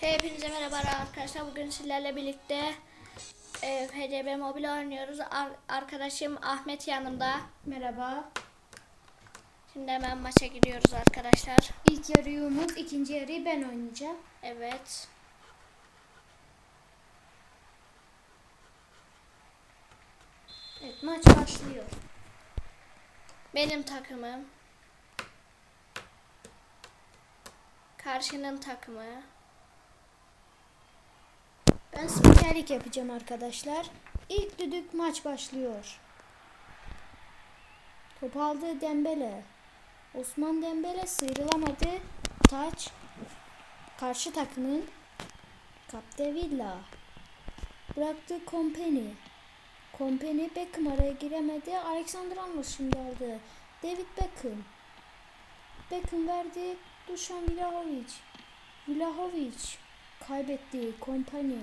Hepinize merhaba arkadaşlar. Bugün sizlerle birlikte e, HDB Mobil oynuyoruz. Ar- arkadaşım Ahmet yanımda. Merhaba. Şimdi hemen maça gidiyoruz arkadaşlar. İlk yarıyı Umut, ikinci yarıyı ben oynayacağım. Evet. Evet, maç başlıyor. Benim takımım. Karşının takımı. Ben spikerlik yapacağım arkadaşlar. İlk düdük maç başlıyor. Top aldı Dembele. Osman Dembele sıyrılamadı. Taç. Karşı takımın Capdevilla. Bıraktı Kompany. Kompany Beckham araya giremedi. Alexander Arnold şimdi aldı. David Beckham. Beckham verdi. Dušan Vlahovic. Vlahovic kaybetti. Kompany.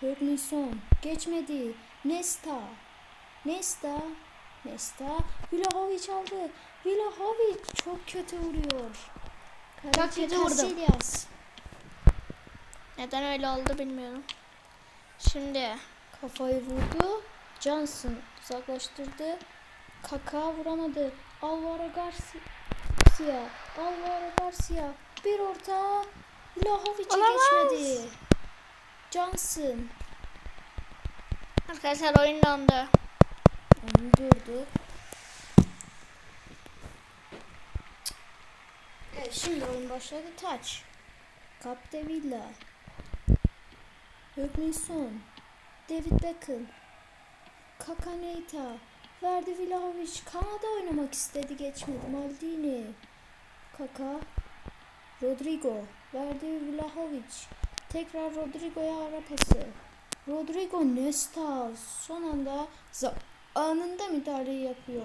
Hörnison geçmedi. Nesta. Nesta. Nesta. Vlahovic aldı. Vlahovic çok kötü vuruyor. Kaleci kötü vurdu. Neden öyle oldu bilmiyorum. Şimdi Kafayı vurdu. Johnson uzaklaştırdı. Kaka vuramadı. Alvaro Garcia. Alvaro Garcia. Bir orta. Vlahovic'e geçmedi. Johnson. arkadaşlar oyun dondu. Durdu. Evet şimdi oyun başladı. Taç. Capdevilla. Hugminson. David Beckham. Kaka Neita. Verdi Vlahovic. Kanada oynamak istedi. Geçmedi. Maldini. Kaka. Rodrigo. Verdi Vlahovic. Tekrar Rodrigo'ya ara pası. Rodrigo Nesta son anda anında müdahaleyi yapıyor.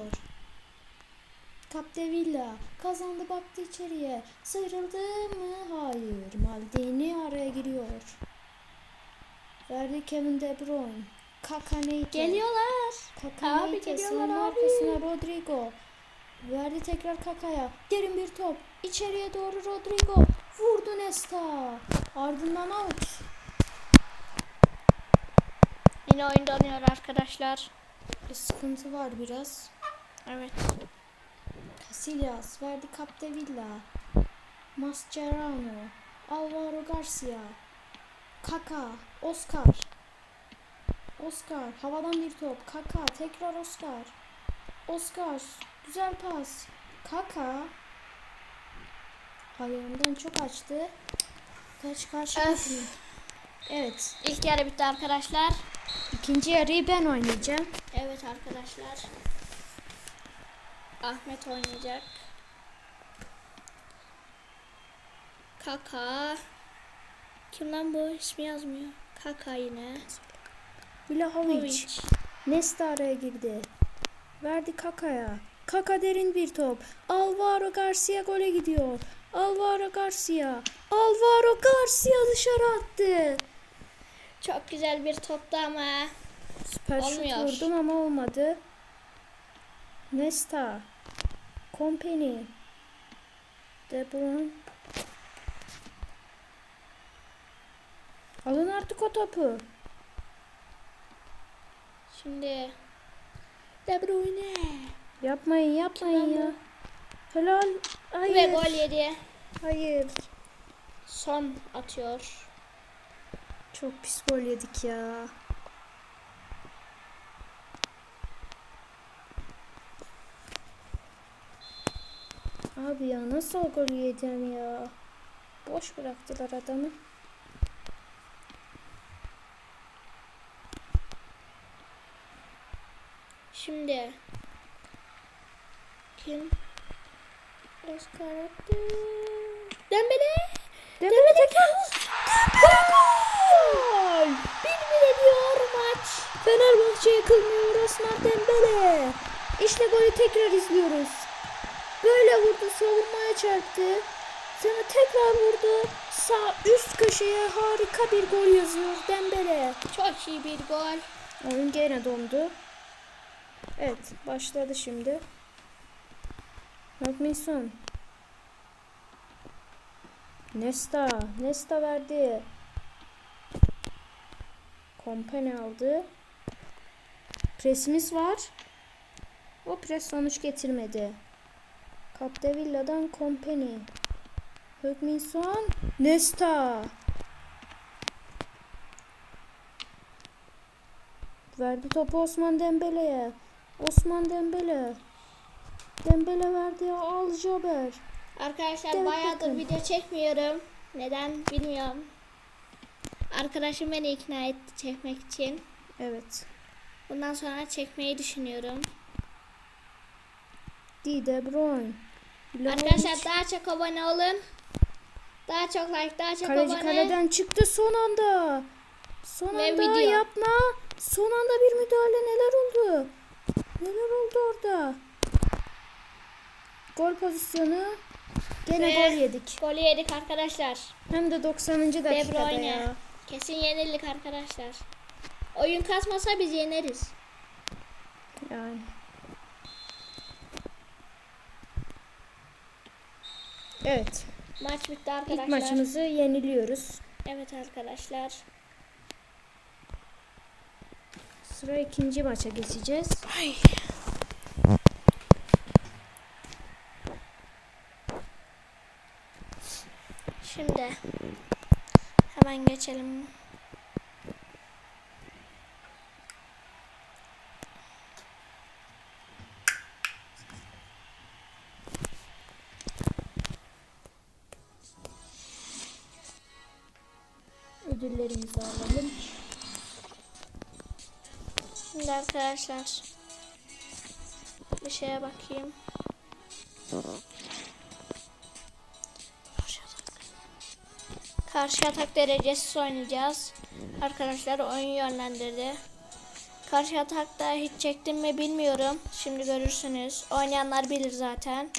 Capdevilla kazandı baktı içeriye. Sıyrıldı mı? Hayır. Maldini araya giriyor. Verdi Kevin De Bruyne. Kaka Neite. Geliyorlar. Kaka Abi Neite geliyorlar sınırın abi. arkasına Rodrigo. Verdi tekrar Kaka'ya. Derin bir top. İçeriye doğru Rodrigo. Vurdu Nesta. Ardından out. Yine oyun donuyor arkadaşlar. Bir sıkıntı var biraz. Evet. Casillas verdi Capdevilla. Mascherano. Alvaro Garcia. Kaka. Oscar. Oscar. Havadan bir top. Kaka. Tekrar Oscar. Oscar. Güzel pas. Kaka. Ayağından çok açtı. Karşı Öf. takımı. Evet. İlk yarı bitti arkadaşlar. ikinci yarıyı ben oynayacağım. Evet arkadaşlar. Ahmet oynayacak. Kaka. Kim lan bu? İsmi yazmıyor. Kaka yine. Vlahovic. Nesta araya girdi. Verdi Kaka'ya. Kaka derin bir top. Alvaro Garcia gole gidiyor. Alvaro Garcia. Alvaro Garcia dışarı attı. Çok güzel bir toptu ama. Süper şut Olmuyor. vurdum ama olmadı. Nesta. Company. De Bruyne. Alın artık o topu. Şimdi De Bruyne. Yapmayın yapmayın Kim ya. Helal. Hayır. Ve gol yedi. Hayır. Son atıyor. Çok pis gol yedik ya. Abi ya nasıl o golü yedin ya? Boş bıraktılar adamı. Şimdi kim? Oscar. Dembele. Dembele Osman Dembele. İşte golü tekrar izliyoruz. Böyle vurdu savunmaya çarptı. Sonra tekrar vurdu. Sağ üst köşeye harika bir gol yazıyor Dembele. Çok iyi bir gol. Oyun gene dondu. Evet başladı şimdi. Magnusson. Nesta. Nesta verdi. Kompany aldı. Presimiz var. O pres sonuç getirmedi. Capdevilla'dan Kompany. Hökminson. Nesta. Verdi topu Osman Dembele'ye. Osman Dembele. Dembele verdi ya Al Jaber. Arkadaşlar Evet, bayağıdır bakın. video çekmiyorum. Neden bilmiyorum. Arkadaşım beni ikna etti çekmek için. Evet. Bundan sonra çekmeyi düşünüyorum. Di De Bruyne. Arkadaşlar daha çok abone olun. Daha çok like, daha çok Kaleci abone. kaleden çıktı son anda. Son Ve anda video. yapma. Son anda bir müdahale neler oldu? Neler oldu orada? Gol pozisyonu. Gene Ve- gol yedik. Golü yedik arkadaşlar. Hem de 90. De dakikada Bruyne. ya. Kesin yenildik arkadaşlar. Oyun kasmasa biz yeneriz. Yani. Evet. Maç bitti arkadaşlar. İlk maçımızı yeniliyoruz. Evet arkadaşlar. Sıra ikinci maça geçeceğiz. Şimdi hemen geçelim. Ödüllerimizi alalım. Şimdi arkadaşlar bir şeye bakayım. Karşı atak. Karşı atak derecesi oynayacağız. Arkadaşlar oyun yönlendirdi. Karşı atakta hiç çektim mi bilmiyorum. Şimdi görürsünüz. Oynayanlar bilir zaten.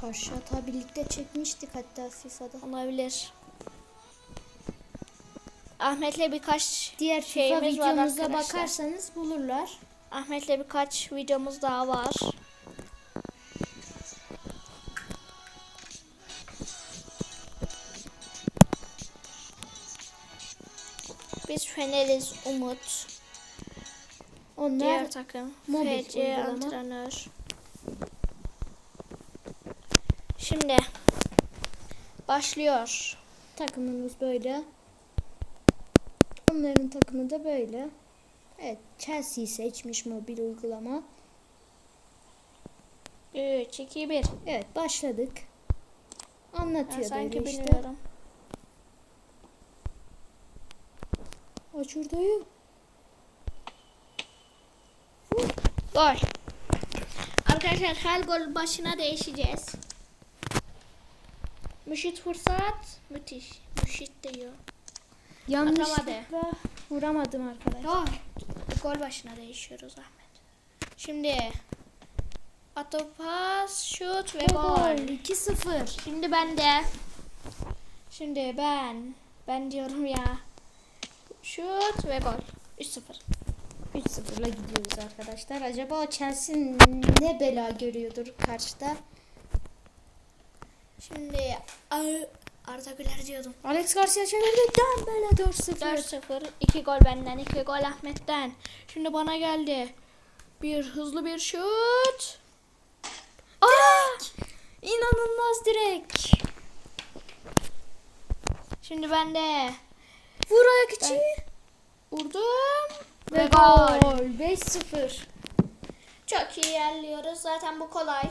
Karşı hata birlikte çekmiştik hatta FIFA'da. Olabilir. Ahmet'le birkaç Diğer FIFA şeyimiz var videomuza arkadaşlar. bakarsanız bulurlar. Ahmet'le birkaç videomuz daha var. Biz Fener'iz Umut. Onlar Diğer takım mobil FC uygulama. antrenör. Şimdi başlıyor. takımımız böyle. Takımı da böyle. Evet, Chelsea'yi seçmiş mobil uygulama. 3 2 1. Evet, başladık. Ben Anlatıyor sanki böyle işte. bilmiyorum. Aç orayı. Gol. Arkadaşlar her gol başına değişeceğiz. Müşit fırsat. Müthiş. Müşit diyor. Yanlışlıkla vuramadım arkadaşlar. Gol. Gol başına değişiyoruz Ahmet. Şimdi atı pas, şut ve gol. gol 2-0. Şimdi ben de. Şimdi ben. Ben diyorum ya. Şut ve gol. 3-0. 3-0'la gidiyoruz arkadaşlar. Acaba o Chelsea ne bela görüyordur karşıda? Şimdi Arda Güler diyordum. Alex Garcia çevirdi. Dembele 4-0. 4-0. 2 gol benden, 2 gol Ahmet'ten. Şimdi bana geldi. Bir hızlı bir şut. Aa! İnanılmaz direkt. Şimdi ben de Vur ayak içi. vurdum Ve ve gol. gol. 5-0. Çok iyi ilerliyoruz. Zaten bu kolay.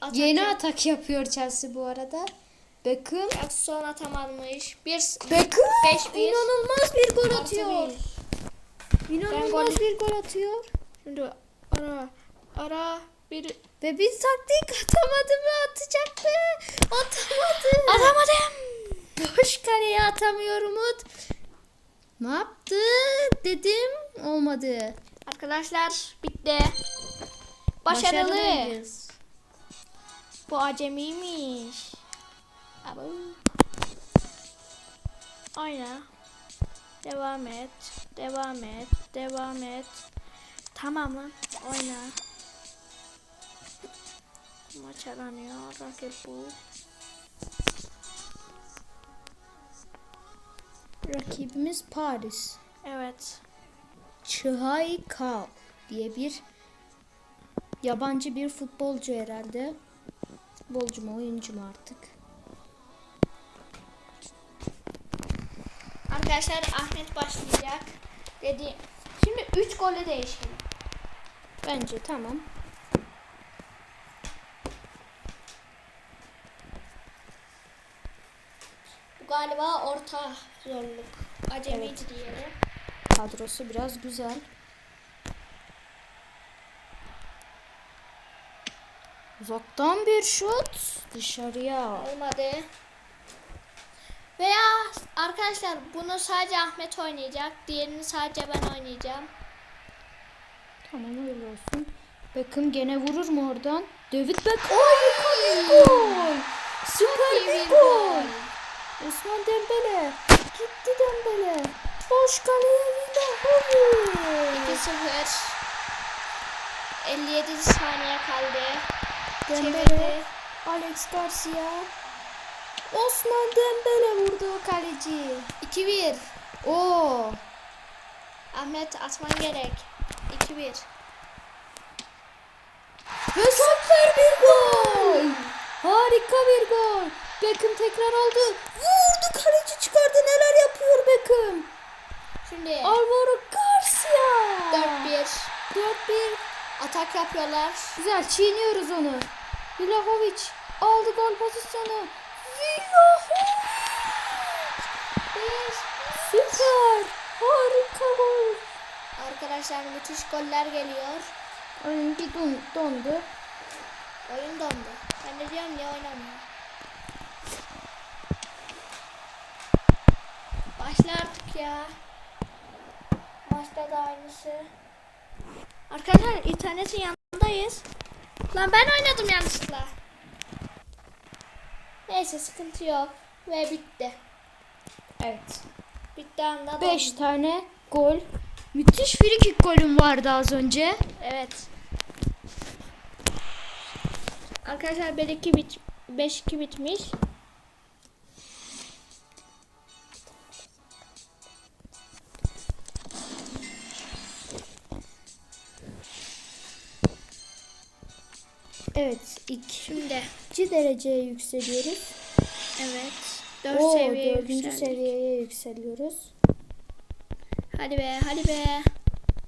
Atak Yeni yok. atak yapıyor Chelsea bu arada. Beckham. Son atamamış. Bir Beckham. 5-1. İnanılmaz bir gol atıyor. bir. İnanılmaz golü- bir gol atıyor. Şimdi ara ara bir Ve bir taktik atamadı mı atacaktı. Atamadı. atamadım. Boş kaleye atamıyor Umut. Ne yaptı dedim olmadı. Arkadaşlar bitti. Başarılı. Başarılıyız. Bu acemiymiş. Abo. Aynen. Devam et. Devam et. Devam et. Tamam lan. Oyna. Maç aranıyor. Rakip bu. Rakibimiz Paris. Evet. Chihay Kao diye bir yabancı bir futbolcu herhalde. Futbolcu mu oyuncu mu artık? Arkadaşlar Ahmet başlayacak. Dedi. Şimdi 3 gole değişelim. Bence tamam. Bu galiba orta zorluk. Acemiydi diyelim. Kadrosu biraz güzel. Uzaktan bir şut dışarıya. Olmadı. Veya arkadaşlar bunu sadece Ahmet oynayacak. Diğerini sadece ben oynayacağım. Tamam öyle olsun. Beckham gene vurur mu oradan? David Beckham. Harika bir gol. Süper bir gol. Osman Dembele. Gitti Dembele. Boş kaleye Vlahovic. 2-0. 57 saniye kaldı. Dembele. Alex Garcia. Osman Dembele vurdu kaleci. 2-1. Oo. Ahmet atman gerek. 2-1. Ve süper bir gol. Harika bir gol. Beckham tekrar aldı. Vurdu kaleci çıkardı. Neler yapıyor Beckham? Şimdi Alvaro Garcia. 4-1. 4-1. Atak yapıyorlar. Güzel çiğniyoruz onu. Vlahovic aldı gol pozisyonu. Vlahovic. Süper. Harika gol. Arkadaşlar müthiş goller geliyor. Oyun bir don, dondu. Oyun dondu. Ben de diyorum niye oynamıyor. Başla artık ya. Maçta da aynısı. Arkadaşlar internetin yanındayız. Lan ben oynadım yanlışlıkla. Neyse sıkıntı yok. Ve bitti. Evet. Bitti anda 5 dondu. tane gol. Müthiş free kick golüm vardı az önce. Evet. Arkadaşlar 5-2 bit 5-2 bitmiş. Evet. ikinci Şimdi dereceye yükseliyoruz. evet 4 Oo, seviye dördüncü yükseldik. seviyeye yükseliyoruz. Hadi be hadi be.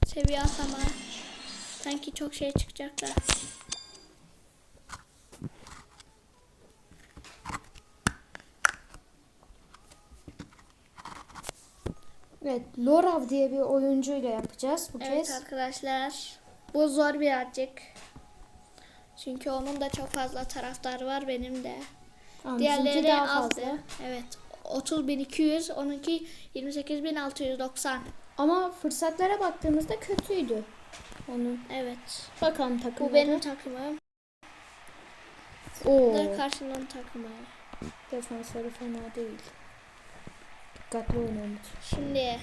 Seviye atlama. Sanki çok şey çıkacak da. Evet. Lorav diye bir oyuncuyla yapacağız bu Evet kez. arkadaşlar. Bu zor birazcık. Çünkü onun da çok fazla taraftarı var benim de. Tamam, Diğerleri daha azdı. fazla. Evet. 30.200, onunki 28.690. Ama fırsatlara baktığımızda kötüydü. Onun. Evet. Bakalım takımlara. Bu benim takımım. Oo, da karşının takımı. defansları fena değil. Dikkatli oyna Umut. Şimdi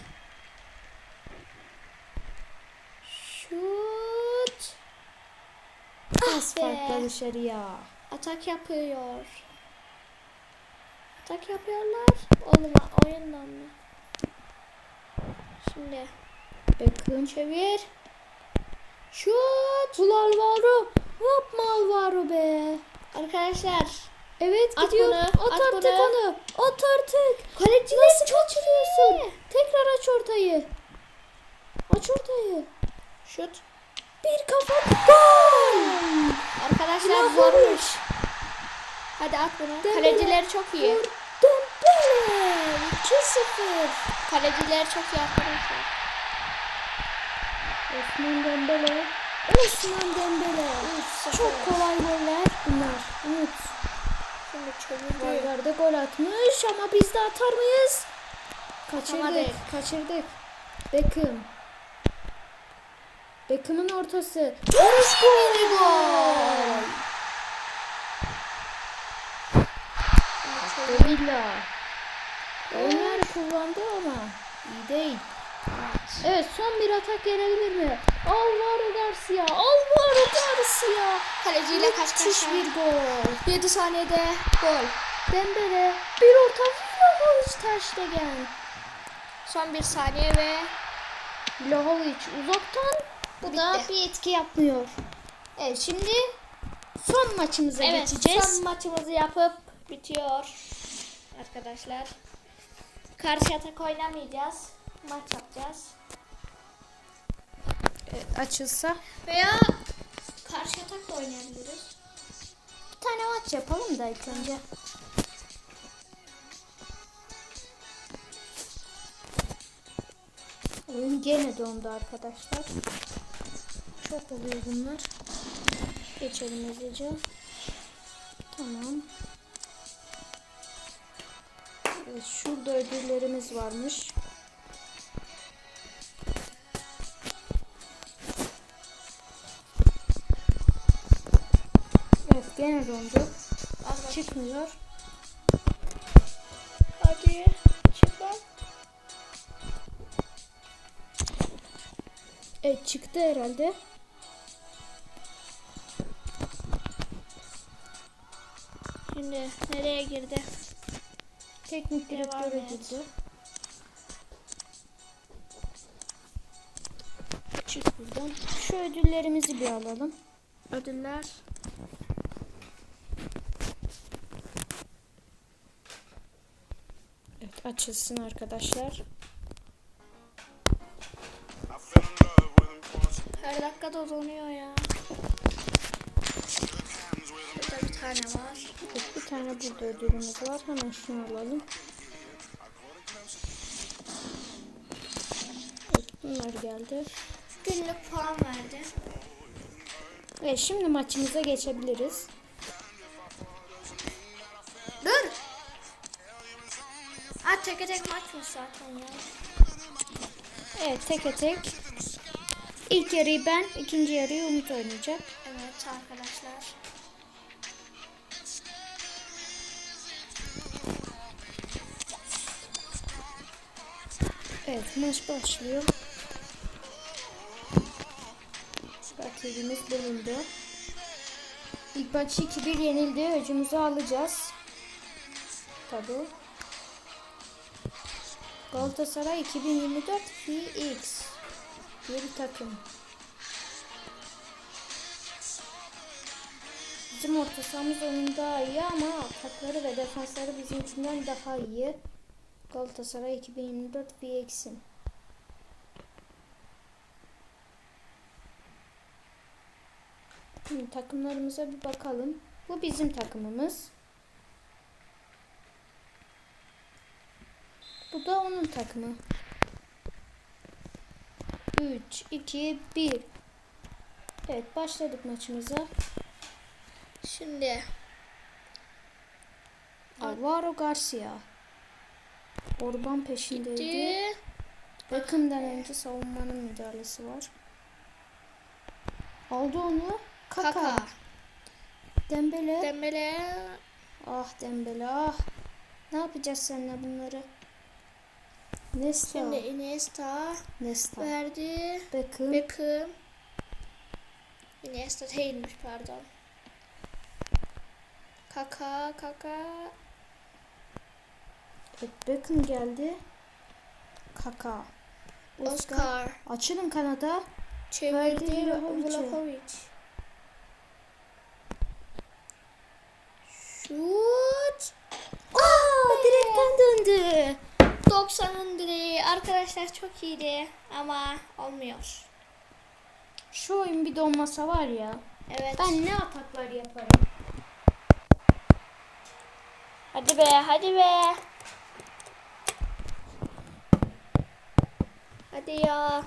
şut Be. farkla dışarıya. atak yapıyor. Atak yapıyorlar. Oğlum oyundan mı? Şimdi Beckham. çevir. Şut. Bul Alvaro. Yapma Alvaro be. Arkadaşlar Evet At gidiyor. bunu, At, at artık bunu. onu. At artık. kaleciler Nasıl kaçırıyorsun? Tekrar aç ortayı. Aç ortayı. şut. Bir kafa gol. Arkadaşlar zormuş. Hadi at bunu. Dembele. Kaleciler çok iyi. Dembele. 2-0. Kaleciler çok iyi arkadaşlar. Osman Dembele. Osman Dembele. Çok kolay goller bunlar. Umut. Şimdi çevirdi. Gollerde gol atmış ama biz de atar mıyız? Kaçırdık. Atamadık. Kaçırdık. Beckham. Beckham'ın ortası. Barış gol. gol. Villa. Onlar kullandı ama iyi değil. Evet son bir atak gelebilir mi? Alvaro Garcia. Alvaro Garcia. Kaleciyle kaç Müthiş kaç bir gol. 7 saniyede gol. Dembele bir orta Vlahovic Terstegen. Son bir saniye ve Vlahovic uzaktan. Bu da Bitti. bir etki yapmıyor. Evet şimdi son maçımıza evet, geçeceğiz. son maçımızı yapıp bitiyor arkadaşlar. Karşı atak oynamayacağız. Maç yapacağız. Evet, açılsa Veya karşı atak da oynayabiliriz. bir tane maç yapalım da ilk önce. Oyun gene dondu arkadaşlar. Çok oluyor bunlar. Geçelim hızlıca. Tamam. Evet, şurada ödüllerimiz varmış. Evet gene dondu. Çıkmıyor. Hadi çık lan. Evet çıktı herhalde. Şimdi nereye girdi? Teknik et. girdi. Çık buradan. Şu ödüllerimizi bir alalım. Ödüller. Evet açılsın arkadaşlar. Her dakika da donuyor ya. Burada bir tane var. Evet, bir tane burada ödülümüz var. Hemen şunu alalım. Evet, bunlar geldi. Günlük puan verdi. Evet şimdi maçımıza geçebiliriz. Dur. Ha tek tek maçmış zaten ya. Evet teke tek. İlk yarıyı ben, ikinci yarıyı Umut oynayacak. Evet arkadaşlar. Evet maç başlıyor. Rakibimiz bulundu. İlk maçı 2-1 yenildi. Öcümüzü alacağız. Tabi. Galatasaray 2024 VX diye bir takım. Bizim orta sahamız onun daha iyi ama atakları ve defansları bizimkinden daha iyi. Galatasaray 2024 VX'in. Şimdi takımlarımıza bir bakalım. Bu bizim takımımız. Bu da onun takımı. 3, 2, 1. Evet başladık maçımıza. Şimdi Alvaro Garcia. Orban peşindeydi. gitti. Beckham'dan önce savunmanın müdahalesi var. Aldı onu. Kaka. Kaka. Dembele. Dembele. ah Dembele ah. Ne yapacağız seninle bunları? Nesta. Şimdi Iniesta Nesta. verdi. Beckham. Beckham. Iniesta değilmiş pardon. Kaka, Kaka. Beckham geldi. Kaka. Oscar. Oscar. Açılın kanada. Çevirdi. Vlahovic. Şut. Aa, direkten döndü. 90'ın direği. Arkadaşlar çok iyiydi ama olmuyor. Şu oyun bir donmasa var ya. Evet. Ben ne ataklar yaparım. Hadi be, hadi be. Hadi ya.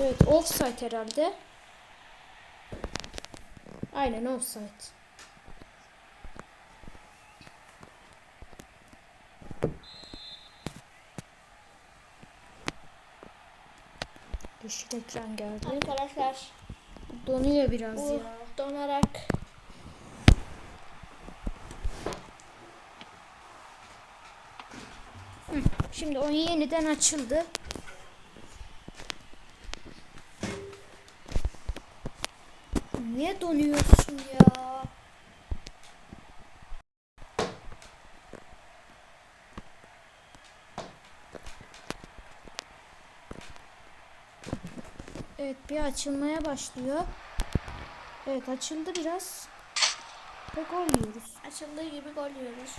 Evet offside herhalde. Aynen offside. Yeşil ekran geldi. Arkadaşlar Donuyor biraz bu ya. donarak Şimdi oyun yeniden açıldı. Niye donuyorsun ya? Evet bir açılmaya başlıyor. Evet açıldı biraz. Ve gol yiyoruz. Açıldığı gibi gol yiyoruz.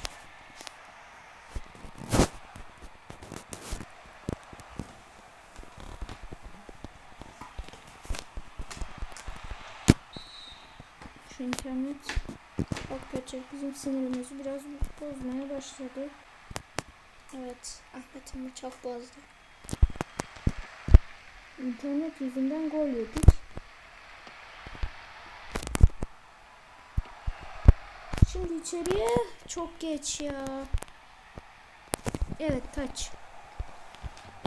Şu internet çok kötü. Bizim sinirimizi biraz bozmaya başladı. Evet. Ahmet'im bu çok bozdu. İnternet yüzünden gol yedik. Şimdi içeriye çok geç ya. Evet taç.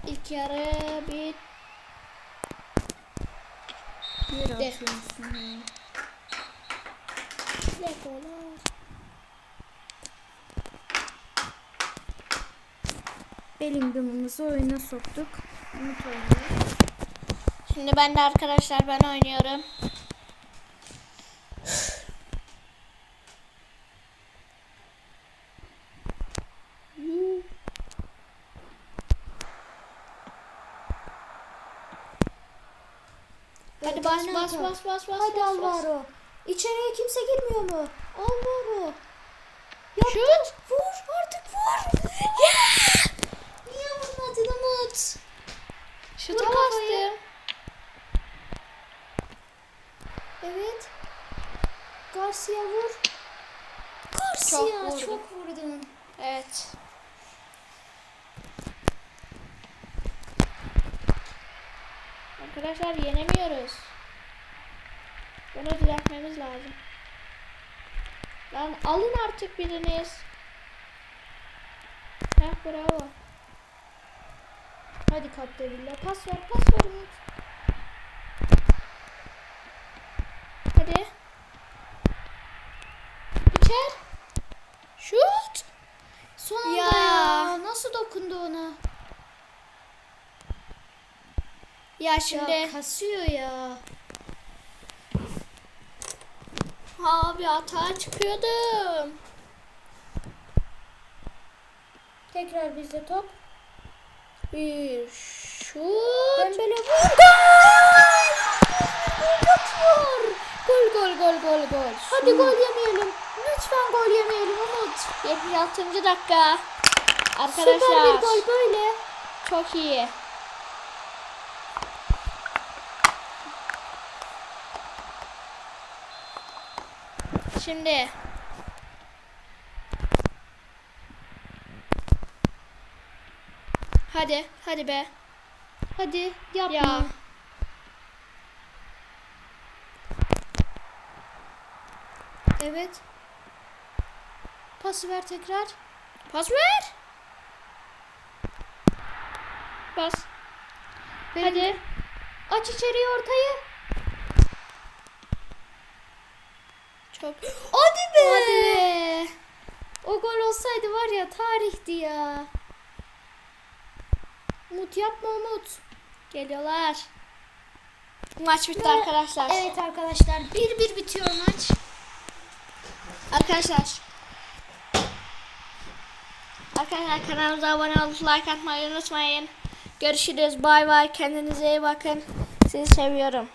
İlk yarı bir Bir atıyorsun ya. Legolar. Bellingham'ımızı oyuna soktuk. Umut oynuyor. Şimdi ben de arkadaşlar ben oynuyorum. Hadi bas bas bas bas bas. Hadi bas, bas. Alvaro. İçeriye kimse girmiyor mu? Alvaro. Yaptı. Şut. Vur artık vur. Yeah! Niye vurmadın Umut? Şutu Vur kafayı. bastım. Evet. Garcia vur. Garcia Çok çok, vurdum. vurdun. Evet. Arkadaşlar yenemiyoruz. Bunu düzeltmemiz lazım. Lan alın artık biriniz. Heh bravo. Hadi Capdevilla pas ver pas ver Umut. Hadi. İçer. Şut. Son anda Ya. ya. Nasıl dokundu ona? Ya şimdi. Ya kasıyor ya. Abi hata çıkıyordum. Tekrar bizde top. Bir şut. Dembele vur. Gol! Gol gol gol gol gol. Hadi gol yemeyelim. Lütfen gol yemeyelim Umut. 76. dakika. Süper bir Arkadaşlar gol böyle. çok iyi. Şimdi Hadi, hadi be. Hadi yapma. Ya. Evet. Pası ver tekrar. Pas ver. Bas. Verin. Hadi. Aç içeriye ortayı. Çok. Hadi be. Hadi be. O gol olsaydı var ya tarihti ya. Umut yapma Umut. Geliyorlar. Maç bitti Ve- arkadaşlar. Evet arkadaşlar 1-1 bitiyor maç. Arkadaşlar. Arkadaşlar kanalımıza abone olup like atmayı unutmayın. Görüşürüz. Bay bay. Kendinize iyi bakın. Sizi seviyorum.